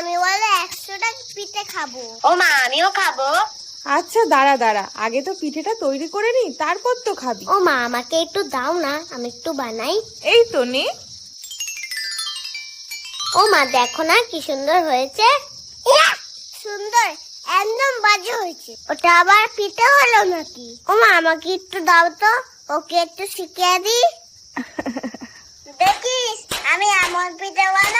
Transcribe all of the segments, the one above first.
আমি বলে একশোটা পিঠে খাব। ও মা আমিও খাব। আচ্ছা দাঁড়া দাঁড়া। আগে তো পিঠেটা তৈরি করে নি তারপর তো খাবি। ও মা আমাকে একটু দাও না আমি একটু বানাই। এই তো নে। ও মা দেখো না কি সুন্দর হয়েছে! সুন্দর একদম বাজে হয়েছে। ওটা আবার পিঠে হলো নাকি? ও মা আমাকে একটু দাও তো ওকে একটু শিখিয়ে দি দেখিস আমি এমন পিঠে বানাবো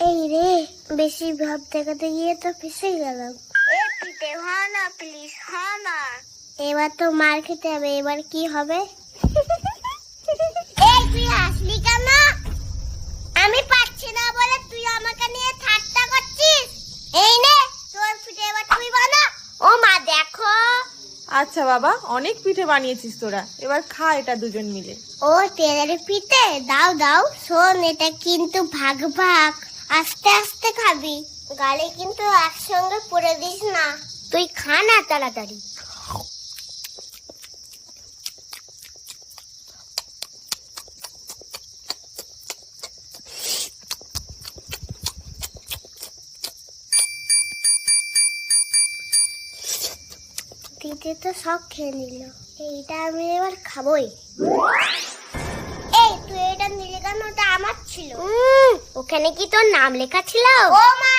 এই রে বেশি ভাব দেখাতে গিয়ে তো ফেসে গেলাম। এ পিঠে না প্লিজ না এবার তো মার খেতে হবে এবার কি হবে? এই তুই আসলি কেন? আমি পাচ্ছি না বলে তুই আমাকে নিয়ে ঠাট্টা করছিস? এই নে তোর পিঠে এবার তুই বানা। ও মা দেখো। আচ্ছা বাবা অনেক পিঠে বানিয়েছিস তোরা। এবার খা এটা দুজন মিলে। ও তেলের পিঠে? দাও দাও। শোন এটা কিন্তু ভাগ ভাগ। আস্তে আস্তে খাবি। গালে কিন্তু একসঙ্গে পড়ে দিস না। তুই খা না তাড়াতাড়ি। দিদি তো সব খেয়ে নিল। এইটা আমি এবার খাবোই। এই, তুই এটা নিলে কেন? ওটা আমার ছিল। ওখানে কি তোর নাম লেখা ছিল? ও মা